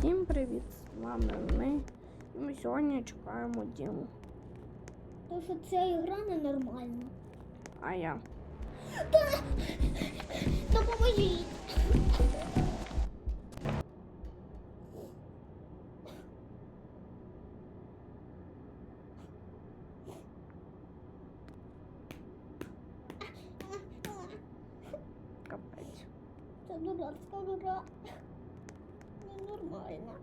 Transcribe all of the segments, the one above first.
Всім привіт! З вами ми. І ми сьогодні чекаємо Діму. То що ця ігра ненормальна. А я. Допоможіть! Капець. Це дурацька гра. Ненормальна.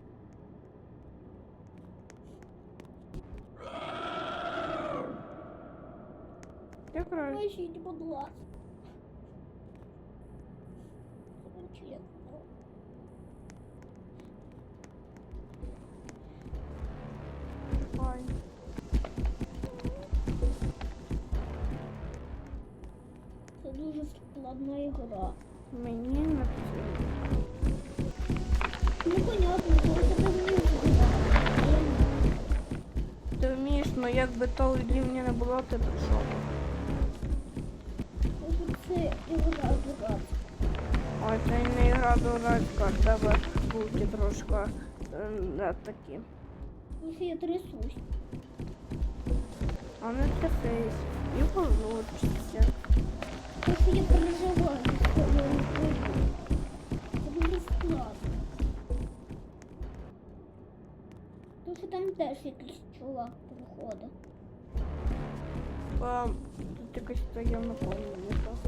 Я граю. Поможіть, будь ласка. Чесно. Ой. Це дуже складна ігра. Мені не потрібно. Ну, понятно, коли тебе ні. Ти вмієш, ну якби того рівня не було, ти прийшов. Тому це ігра дурацька. Ой, це не гра дурацька, тебе булки трошки не такі. Я трясусь. А не трясись. І получиться. Тому що я переживаю, що я не пройду. Це дуже складно. Що там теж якийсь чувак приходить. А, тут якась таємна комната.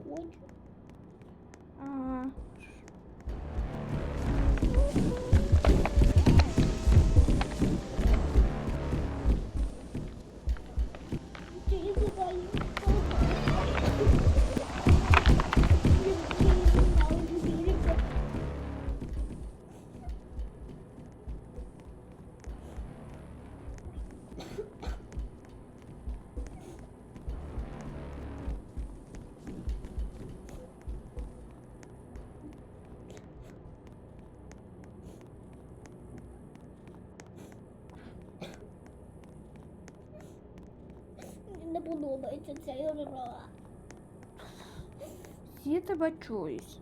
Я виходжу. Не подобається ця ігра. Всі тебе чують.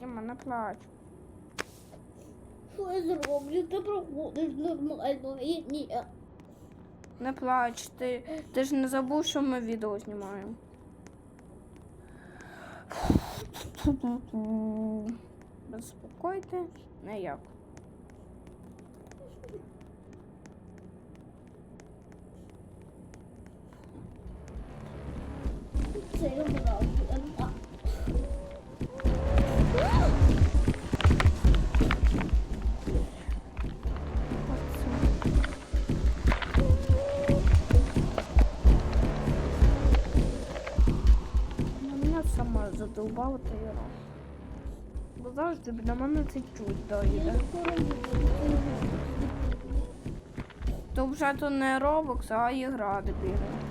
Діма, не плач. Що я зроблю? Ти проходиш нормально, а я ні. Не плач. Ти, ти ж не забув, що ми відео знімаємо. Безпокойте, ніяк. Це А. На мене сама задовбала та гра. Бо завжди біля мене це чуть доїде. То вже то не Roblox, а ігра дебіли.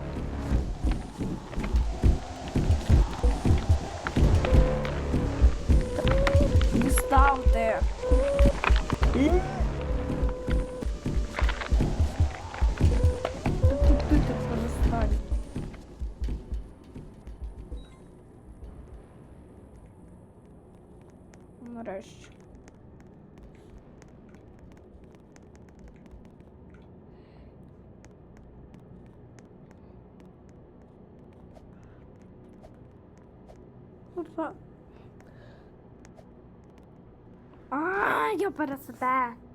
Нарешті. Ура. А, я пересете. Що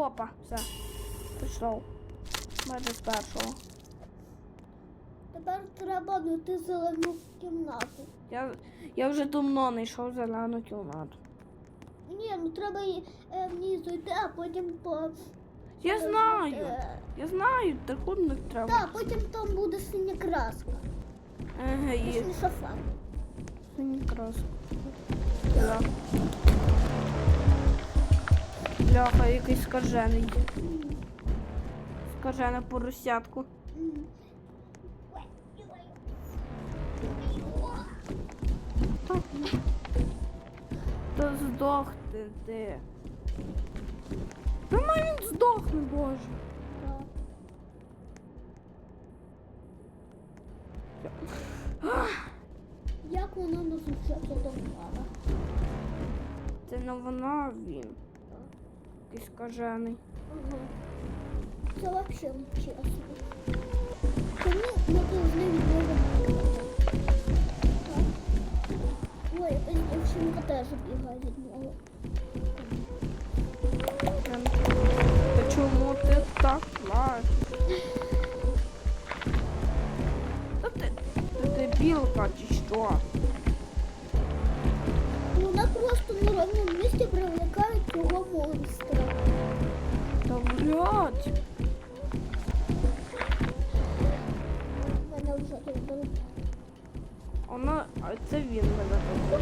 Опа, все. Пішов. Майже з першого. Тепер треба знайти зелену кімнату. Я, я вже давно не йшов в зелену кімнату. Ні, ну треба і, е, в ній зайти, а потім по. Я знаю. Е, Я знаю, трикутник треба. Так, потім там буде синя краска. Ага, і Точніше фарба. синій крас. Да. Бляха, якийсь скажений. Скажене поросятку. Та, здохни ти. Та на він здохне, боже. Як вона називається допомагала? Це не вона, а він. Якийсь скажений. Ага. Це взагалі не чесно. Чому ми повинні відмовити? Ой, якась дівчинка теж бігає від нього. Ем, Та чому ти так плачеш? Та ти, ти дебілка чи що? Вона просто на ровному місці привлекає Цього монстра. Та блядь. Мене вже тут. Вона, а це він мене тут.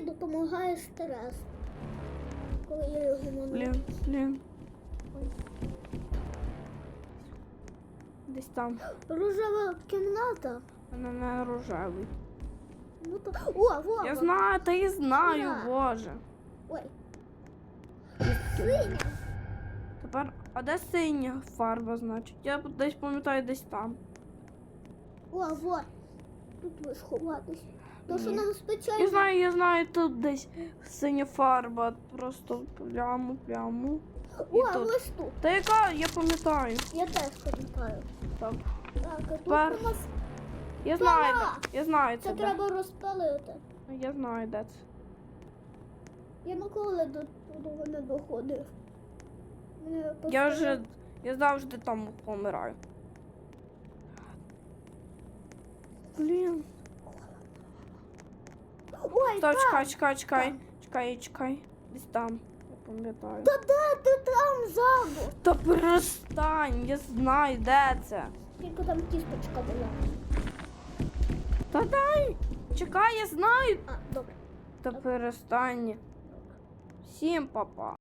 Мені допомагає стрес. Коли я його ману. Блін, блін. Десь там. Рожева кімната. Вона не рожевий. Ну то. О, во! Я знаю, та я знаю, Ура. боже. Ой. Синя. Тепер, а де синя фарба, значить? Я десь пам'ятаю, десь там. О, во. Тут ви сховатись. То, що нам Я знаю, я знаю, тут десь синя фарба. Просто прямо. І О, тут. ось тут. Та яка, я пам'ятаю. Я теж пам'ятаю. Так. Так, а тут у нас Я знаю, де. Я знаю це. це де. треба розпалити. Я знаю, де це. Я ніколи до того не доходив. Мене Я постійно- вже. Я завжди там помираю. Блін. Ой, Та, чекай, чекай, чекай. Чекай, чекай. Десь там. Я пам'ятаю. Та де ти там ззаду? Та перестань, я знаю, де це. Тільки там кісточка була. Та дай. Чекай, я знаю. А, добре. Та перестань. Всім папа.